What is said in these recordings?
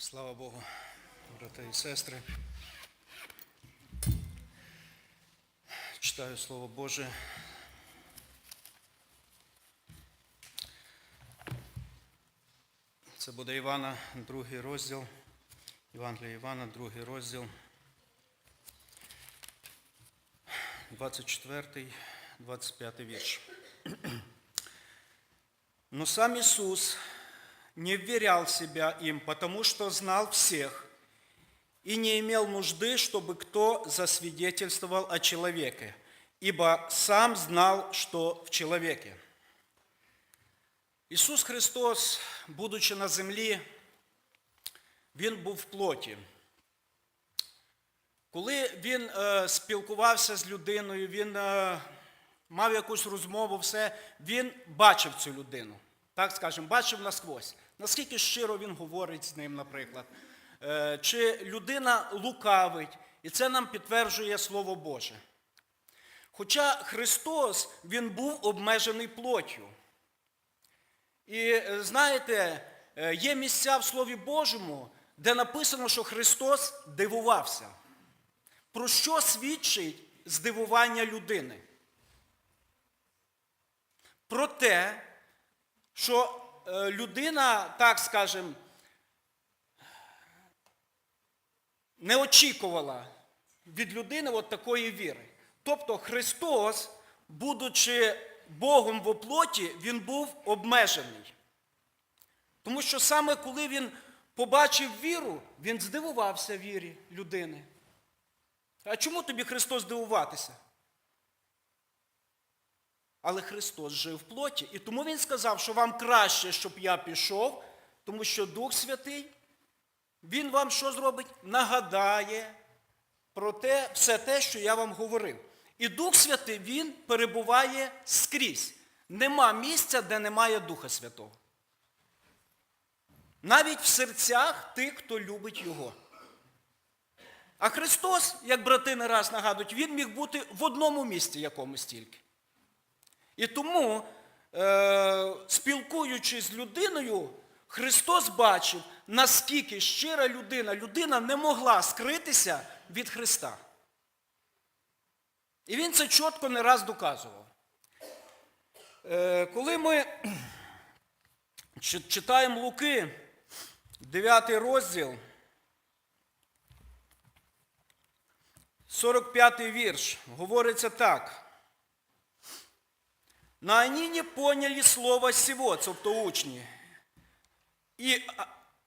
Слава Богу, брати і сестри. Читаю Слово Боже. Це буде Івана, другий розділ. Євангелія Івана, другий розділ. 24, 25 вірш. Но сам Иисус не вверял себя им, потому что знал всех и не имел нужды, чтобы кто засвидетельствовал о человеке, ибо сам знал, что в человеке. Ісус Христос, будучи на землі, Він був в плоті. Коли він е, спілкувався з людиною, він е, мав якусь розмову, все, він бачив цю людину. Так скажемо, бачив насквозь. Наскільки щиро він говорить з ним, наприклад. Е, чи людина лукавить, і це нам підтверджує Слово Боже. Хоча Христос, він був обмежений плоттю. І е, знаєте, е, є місця в Слові Божому, де написано, що Христос дивувався. Про що свідчить здивування людини? Про те, що людина, так скажем, не очікувала від людини от такої віри. Тобто Христос, будучи Богом в оплоті, Він був обмежений. Тому що саме коли він побачив віру, він здивувався вірі людини. А чому тобі Христос здивуватися? Але Христос жив в плоті. І тому Він сказав, що вам краще, щоб я пішов, тому що Дух Святий, Він вам що зробить? Нагадає про те, все те, що я вам говорив. І Дух Святий, Він перебуває скрізь. Нема місця, де немає Духа Святого. Навіть в серцях тих, хто любить Його. А Христос, як брати не раз нагадують, Він міг бути в одному місці якомусь тільки. І тому, е, спілкуючись з людиною, Христос бачив, наскільки щира людина, людина не могла скритися від Христа. І він це чітко не раз доказував. Е, коли ми читаємо Луки, 9 розділ, 45 вірш, говориться так. Но они не поняли слова сего, тобто учні. И,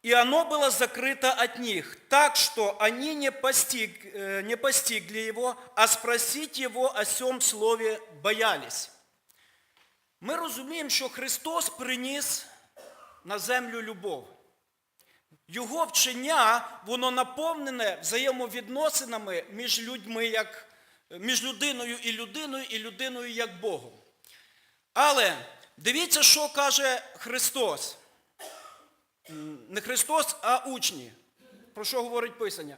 и оно было закрыто от них, так что они не, постиг, э, не постигли его, а спросить его о сем слове боялись. Ми розуміємо, що Христос приніс на землю любов. Його вчення, воно наповнене взаємовідносинами між людьми, як, між людиною і людиною, і людиною як Богом. Але дивіться, що каже Христос. Не Христос, а учні. Про що говорить Писання?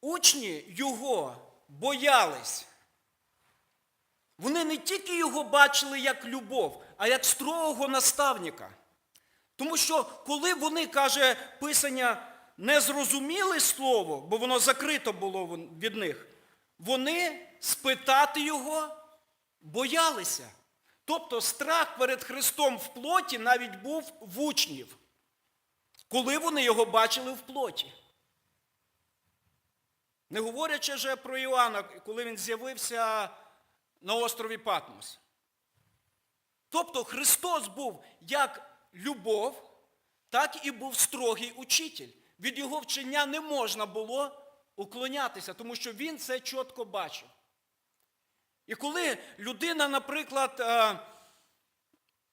Учні його боялись. Вони не тільки його бачили як любов, а як строгого наставника. Тому що коли вони, каже Писання, не зрозуміли слово, бо воно закрито було від них, вони спитати його боялися. Тобто страх перед Христом в плоті навіть був в учнів, коли вони його бачили в плоті. Не говорячи вже про Іоанна, коли він з'явився на острові Патмос. Тобто Христос був як любов, так і був строгий учитель. Від його вчення не можна було уклонятися, тому що він це чітко бачив. І коли людина, наприклад, е,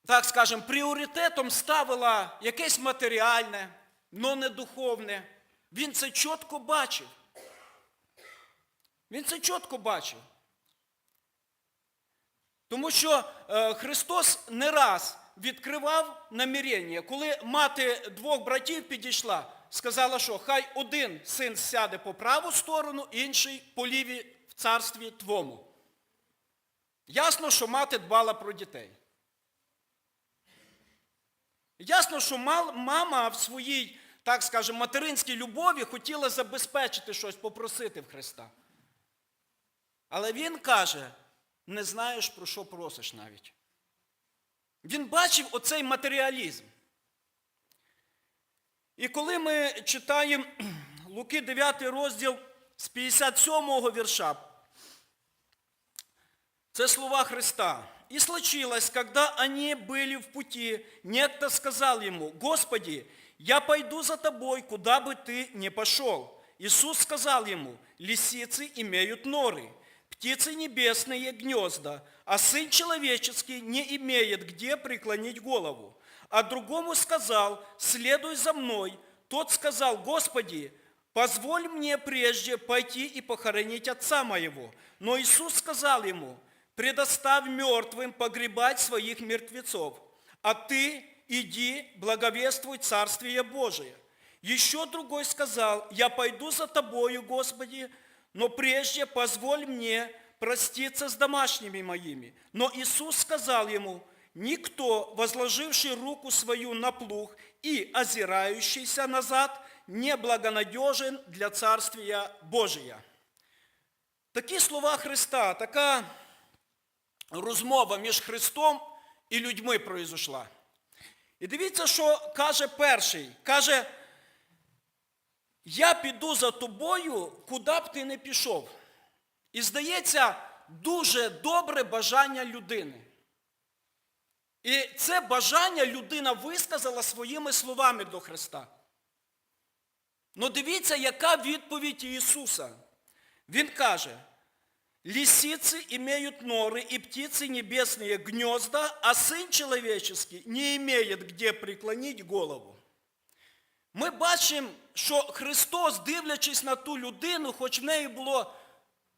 так скажемо, пріоритетом ставила якесь матеріальне, но не духовне, він це чітко бачив. Він це чітко бачив. Тому що е, Христос не раз відкривав намірення, коли мати двох братів підійшла, сказала, що хай один син сяде по праву сторону, інший по лівій в царстві твому. Ясно, що мати дбала про дітей. Ясно, що мама в своїй так скажемо, материнській любові хотіла забезпечити щось, попросити в Христа. Але він каже, не знаєш, про що просиш навіть. Він бачив оцей матеріалізм. І коли ми читаємо Луки 9 розділ з 57 вірша, це слова Христа. «И случилось, когда они были в пути, некто сказал ему, «Господи, я пойду за тобой, куда бы ты ни пошел». Иисус сказал ему, «Лисицы имеют норы, птицы небесные гнезда, а Сын Человеческий не имеет где преклонить голову». А другому сказал, «Следуй за мной». Тот сказал, «Господи, позволь мне прежде пойти и похоронить отца моего». Но Иисус сказал ему, предоставь мертвым погребать своих мертвецов, а ты иди, благовествуй Царствие Божие. Еще другой сказал, я пойду за тобою, Господи, но прежде позволь мне проститься с домашними моими. Но Иисус сказал ему, никто, возложивший руку свою на плуг и озирающийся назад, не благонадежен для Царствия Божия. Такі слова Христа, така розмова між Христом і людьми произошла. І дивіться, що каже перший. Каже, я піду за тобою, куди б ти не пішов. І здається, дуже добре бажання людини. І це бажання людина висказала своїми словами до Христа. Ну дивіться, яка відповідь Ісуса. Він каже, Лисицы имеют норы и птицы небесные гнезда, а Сын Человеческий не имеет где преклонить голову. Ми бачимо, що Христос, дивлячись на ту людину, хоч в неї було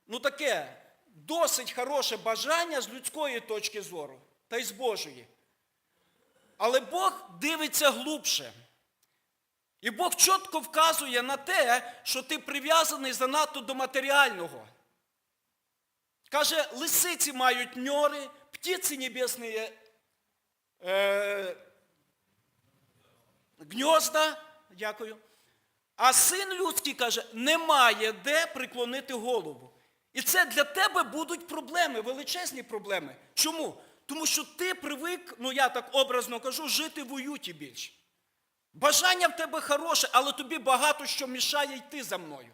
ну, таке досить хороше бажання з людської точки зору, та й з Божої. Але Бог дивиться глубше. І Бог чітко вказує на те, що ти прив'язаний занадто до матеріального. Каже, лисиці мають ньори, птиці небесні е, гнізда, дякую. А син людський каже, немає де приклонити голову. І це для тебе будуть проблеми, величезні проблеми. Чому? Тому що ти привик, ну я так образно кажу, жити в уюті більше. Бажання в тебе хороше, але тобі багато що мішає йти за мною.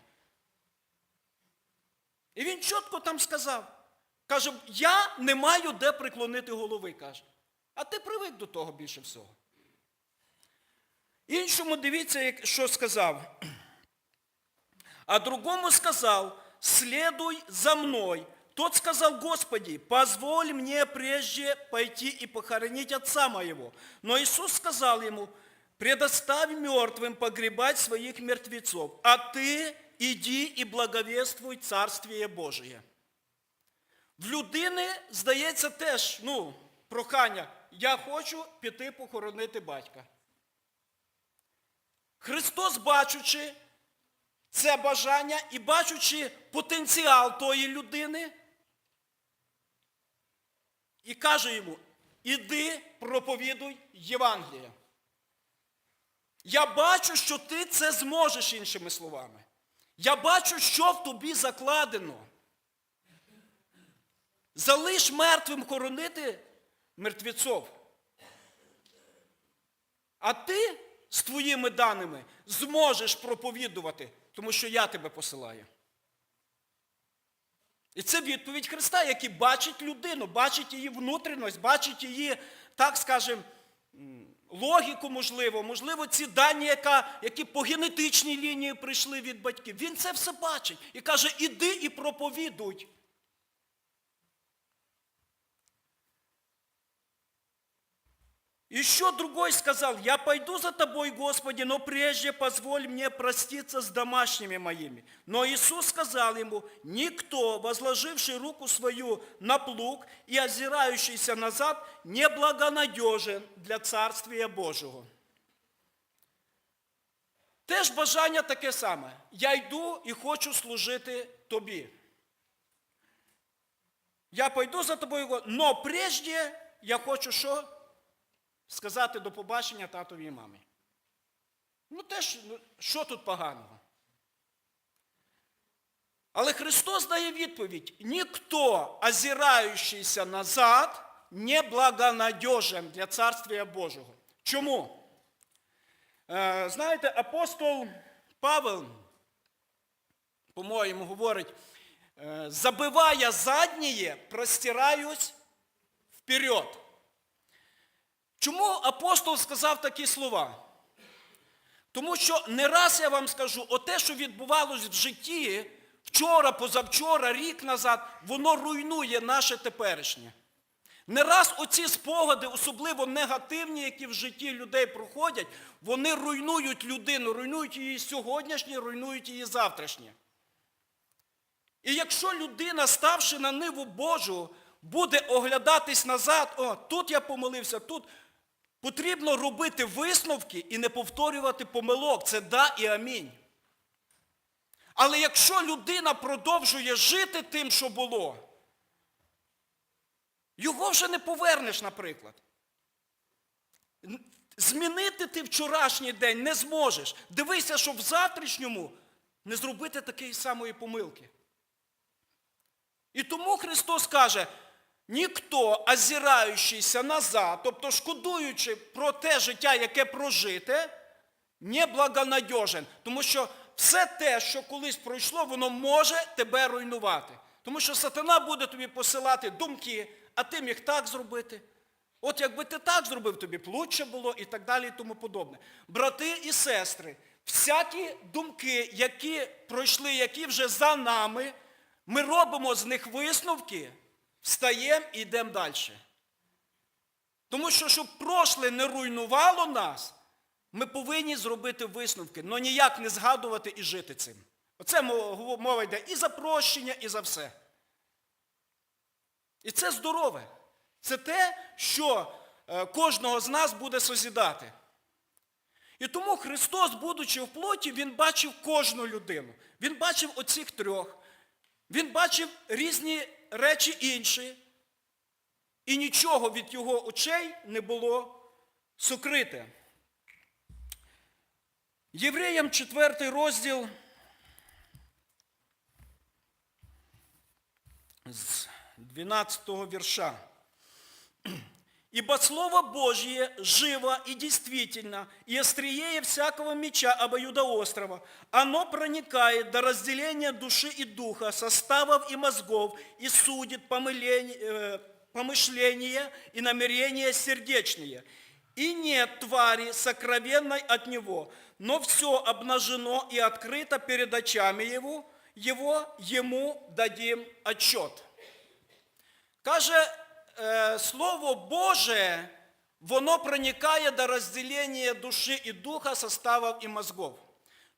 І він чітко там сказав. Каже, я не маю де приклонити голови, каже. А ти привик до того більше всього. Іншому дивіться, що сказав. А другому сказав, следуй за мной. Тот сказал, Господи, позволь мне прежде пойти и похоронить отца моего. Но Иисус сказал ему, предоставь мертвым погребать своих мертвецов, а ты иди и благовествуй Царствие Божие. В людини, здається, теж, ну, прохання, я хочу піти похоронити батька. Христос, бачучи це бажання і бачучи потенціал тої людини, і каже йому, іди проповідуй Євангеліє. Я бачу, що ти це зможеш іншими словами. Я бачу, що в тобі закладено. Залиш мертвим хоронити мертвецов. А ти з твоїми даними зможеш проповідувати, тому що я тебе посилаю. І це відповідь Христа, який бачить людину, бачить її внутрішність, бачить її, так скажемо, м, логіку, можливо, можливо, ці дані, яка, які по генетичній лінії прийшли від батьків. Він це все бачить і каже, іди і проповідуй. Еще другой сказал, я пойду за тобой, Господи, но прежде позволь мне проститься с домашними моими. Но Иисус сказал ему, никто, возложивший руку свою на плуг и озирающийся назад, не благонадежен для Царствия Божого. Теж бажання таке саме. Я йду і хочу служити тобі. Я пойду за тобою, но прежде я хочу що? Сказати до побачення татові і мамі. Ну теж, ну, що тут поганого? Але Христос дає відповідь: ніхто, озираючийся назад, не благонадежен для Царствия Божого. Чому? Е, знаєте, апостол Павел, по-моєму, говорить, е, забивая заднє, простираюсь вперед. Чому апостол сказав такі слова? Тому що не раз я вам скажу, оте, що відбувалось в житті вчора, позавчора, рік назад, воно руйнує наше теперішнє. Не раз оці спогади, особливо негативні, які в житті людей проходять, вони руйнують людину, руйнують її сьогоднішнє, руйнують її завтрашнє. І якщо людина, ставши на ниву Божу, буде оглядатись назад, о, тут я помилився, тут потрібно робити висновки і не повторювати помилок. Це да і амінь. Але якщо людина продовжує жити тим, що було, його вже не повернеш, наприклад. Змінити ти вчорашній день не зможеш. Дивися, щоб в завтрашньому не зробити такої самої помилки. І тому Христос каже, ніхто, озираючийся назад, тобто шкодуючи про те життя, яке прожите, не благонадежен. Тому що все те, що колись пройшло, воно може тебе руйнувати. Тому що сатана буде тобі посилати думки, а ти міг так зробити. От якби ти так зробив, тобі б лучше було і так далі і тому подобне. Брати і сестри, всякі думки, які пройшли, які вже за нами, ми робимо з них висновки, встаємо і йдемо далі. Тому що, щоб прошле не руйнувало нас, ми повинні зробити висновки, але ніяк не згадувати і жити цим. Оце мова йде і за прощення, і за все. І це здорове. Це те, що е, кожного з нас буде созідати. І тому Христос, будучи в плоті, Він бачив кожну людину. Він бачив оцих трьох. Він бачив різні речі інші. І нічого від його очей не було сокрите. Євреям 4 розділ з 12 вірша. Ибо Слово Божье живо и действительно, и острее всякого меча обоюдоострого. Оно проникает до разделения души и духа, составов и мозгов, и судит э, помышления и намерения сердечные. И нет твари сокровенной от него, но все обнажено и открыто перед очами его, его ему дадим отчет. Каже, е, Слово Боже, воно проникає до розділення душі і духа, составів і мозгов.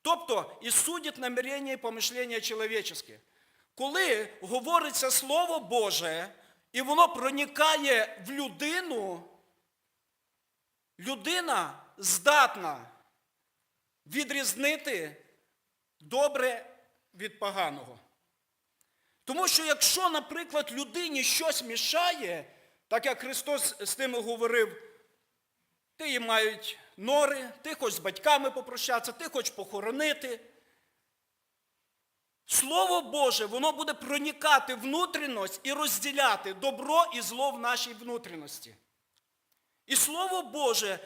Тобто, і судить намірення і помишлення чоловічське. Коли говориться Слово Боже, і воно проникає в людину, людина здатна відрізнити добре від поганого. Тому що якщо, наприклад, людині щось мішає, так як Христос з тими говорив, ти їм мають нори, ти хочеш з батьками попрощатися, ти хочеш похоронити. Слово Боже, воно буде проникати внутрішність і розділяти добро і зло в нашій внутрішності. І Слово Боже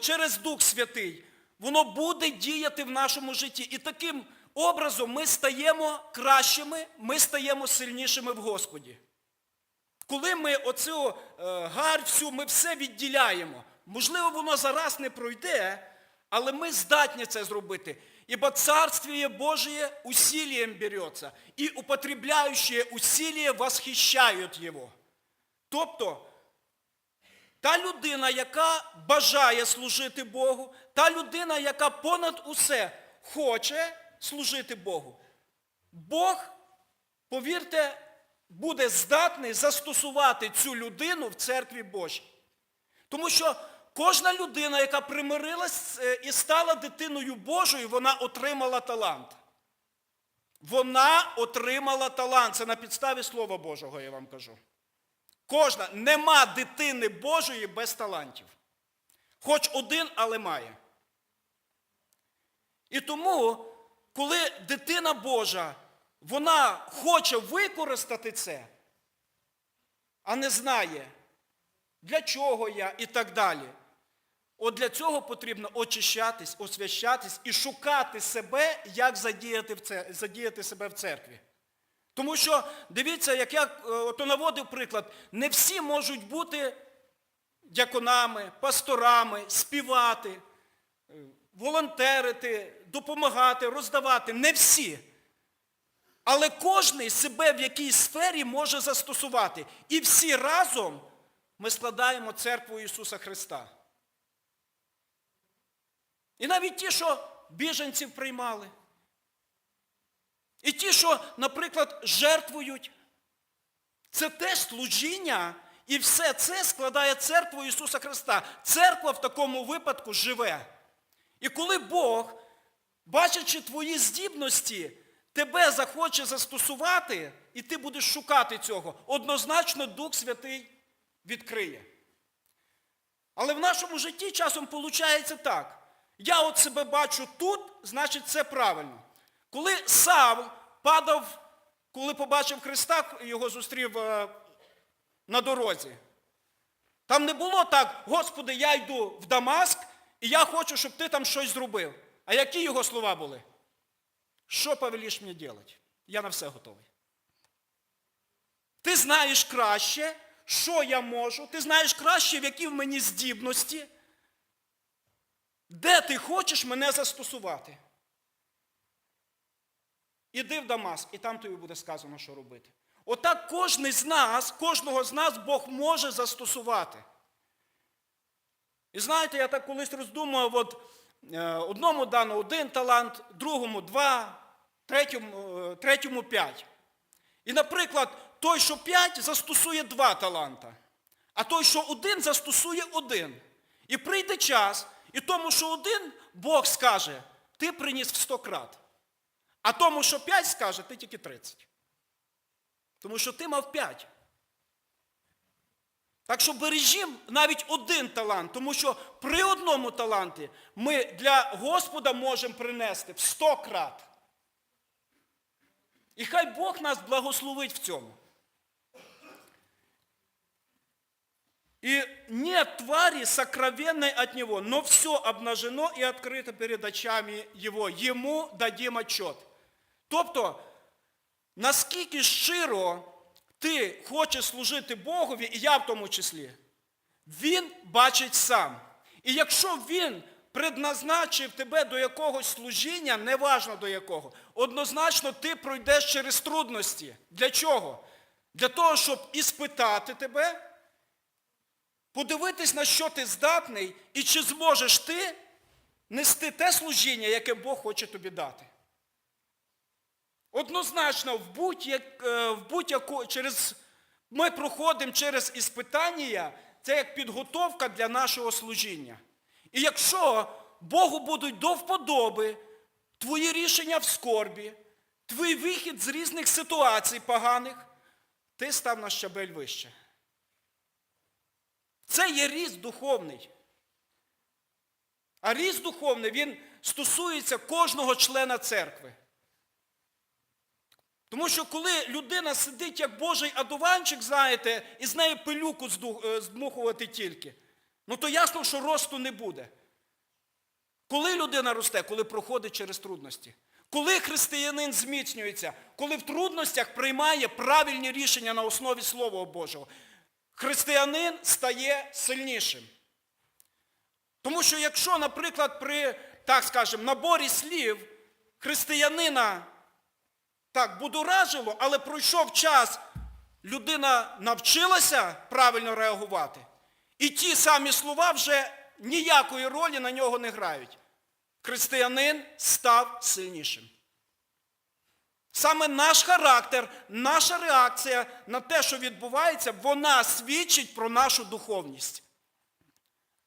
через Дух Святий, воно буде діяти в нашому житті. І таким образом ми стаємо кращими, ми стаємо сильнішими в Господі. Коли ми оцю е, гарь всю, ми все відділяємо. Можливо, воно зараз не пройде, але ми здатні це зробити. Ибо Царствие Божие усилием берется, и употребляющие усилия восхищают Его. Тобто, та людина, яка бажає служити Богу, та людина, яка понад усе хоче служити Богу, Бог, повірте, буде здатний застосувати цю людину в церкві Божій. Тому що кожна людина, яка примирилась е, і стала дитиною Божою, вона отримала талант. Вона отримала талант. Це на підставі Слова Божого, я вам кажу. Кожна, нема дитини Божої без талантів. Хоч один, але має. І тому, коли дитина Божа, вона хоче використати це, а не знає, для чого я і так далі. От для цього потрібно очищатись, освящатись і шукати себе, як задіяти, в це, задіяти себе в церкві. Тому що, дивіться, як я е, ото наводив приклад, не всі можуть бути дяконами, пасторами, співати, е, волонтерити, допомагати, роздавати. Не всі. Але кожен себе в якійсь сфері може застосувати. І всі разом ми складаємо церкву Ісуса Христа. І навіть ті, що біженців приймали. І ті, що, наприклад, жертвують. Це теж служіння, і все це складає церкву Ісуса Христа. Церква в такому випадку живе. І коли Бог, бачачи твої здібності, тебе захоче застосувати, і ти будеш шукати цього, однозначно Дух Святий відкриє. Але в нашому житті часом виходить так. Я от себе бачу тут, значить це правильно. Коли Савл падав, коли побачив Христа, його зустрів е, на дорозі. Там не було так, Господи, я йду в Дамаск, і я хочу, щоб ти там щось зробив. А які його слова були? Що повеліш мені робити? Я на все готовий. Ти знаєш краще, що я можу, ти знаєш краще, в які в мені здібності, де ти хочеш мене застосувати. Іди в Дамаск, і там тобі буде сказано, що робити. Отак кожен з нас, кожного з нас Бог може застосувати. І знаєте, я так колись роздумував, от, одному дано один талант, другому два, третьому, е, третьому п'ять. І, наприклад, той, що п'ять, застосує два таланта, а той, що один, застосує один. І прийде час, і тому, що один, Бог скаже, ти приніс в сто крат. А тому, що п'ять скаже, ти тільки 30. Тому що ти мав п'ять. Так що бережімо навіть один талант, тому що при одному таланті ми для Господа можемо принести в сто крат. І хай Бог нас благословить в цьому. И нет твари сокровенной от Него, но все обнажено и открыто перед очами Его. Ему дадим отчет. Тобто, наскільки щиро ти хочеш служити Богові, і я в тому числі, Він бачить сам. І якщо Він предназначив тебе до якогось служіння, неважно до якого, однозначно ти пройдеш через трудності. Для чого? Для того, щоб іспитати тебе, подивитись, на що ти здатний, і чи зможеш ти нести те служіння, яке Бог хоче тобі дати. Однозначно, в будь-як, е, в будь-яку, через, ми проходимо через іспитання, це як підготовка для нашого служіння. І якщо Богу будуть до вподоби твої рішення в скорбі, твій вихід з різних ситуацій поганих, ти став на щабель вище. Це є ріст духовний. А ріст духовний, він стосується кожного члена церкви. Тому що коли людина сидить як Божий адуванчик, знаєте, і з неї пилюку е, здмухувати тільки, ну то ясно, що росту не буде. Коли людина росте, коли проходить через трудності. Коли християнин зміцнюється, коли в трудностях приймає правильні рішення на основі Слова Божого, християнин стає сильнішим. Тому що якщо, наприклад, при, так скажемо, наборі слів християнина так будоражило, але пройшов час, людина навчилася правильно реагувати, і ті самі слова вже ніякої ролі на нього не грають. Християнин став сильнішим. Саме наш характер, наша реакція на те, що відбувається, вона свідчить про нашу духовність.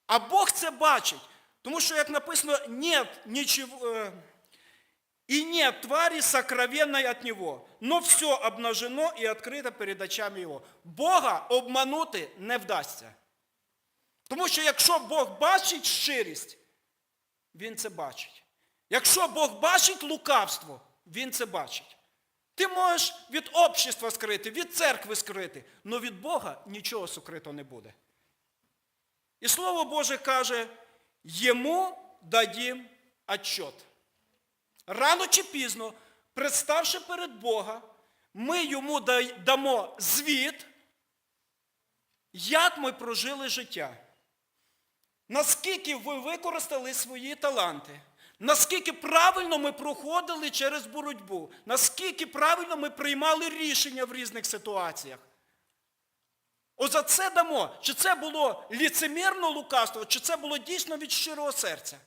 А Бог це бачить. Тому що, як написано, нет нічого, и нет твари сокровенной от Него, но все обнажено и открыто перед очами Його. Бога обманути не вдасться. Тому що якщо Бог бачить щирість, Він це бачить. Якщо Бог бачить лукавство, Він це бачить. Ти можеш від общества скрити, від церкви скрити, але від Бога нічого сокрито не буде. І Слово Боже каже, йому дадім отчет. Рано чи пізно, представши перед Бога, ми йому дамо звіт, як ми прожили життя. Наскільки ви використали свої таланти? Наскільки правильно ми проходили через боротьбу? Наскільки правильно ми приймали рішення в різних ситуаціях? Ось за це дамо. Чи це було ліцемірно лукавство, чи це було дійсно від щирого серця?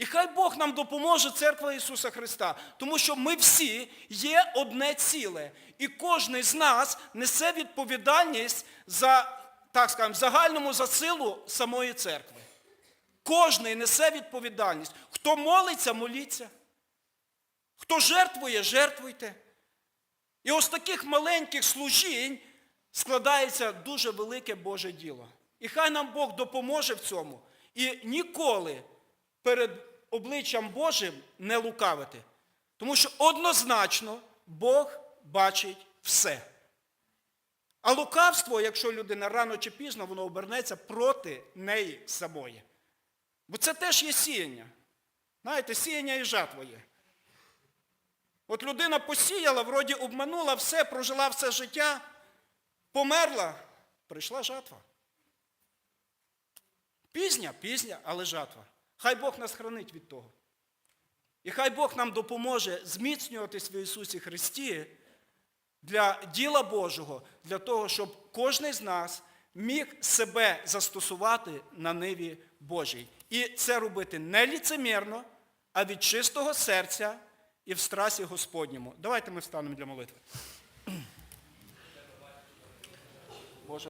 І хай Бог нам допоможе, Церква Ісуса Христа, тому що ми всі є одне ціле. І кожен з нас несе відповідальність за, так скажемо, загальному засилу самої церкви. Кожний несе відповідальність. Хто молиться, моліться. Хто жертвує, жертвуйте. І ось таких маленьких служінь складається дуже велике Боже діло. І хай нам Бог допоможе в цьому. І ніколи перед обличчям Божим не лукавити. Тому що однозначно Бог бачить все. А лукавство, якщо людина рано чи пізно, воно обернеться проти неї самої. Бо це теж є сіяння. Знаєте, сіяння і жатва є. От людина посіяла, вроді обманула все, прожила все життя, померла, прийшла жатва. Пізня, пізня, але жатва. Хай Бог нас хранить від того. І хай Бог нам допоможе зміцнюватись в Ісусі Христі для діла Божого, для того, щоб кожен з нас міг себе застосувати на ниві Божій. І це робити не ліцемірно, а від чистого серця і в страсі Господньому. Давайте ми встанемо для молитви.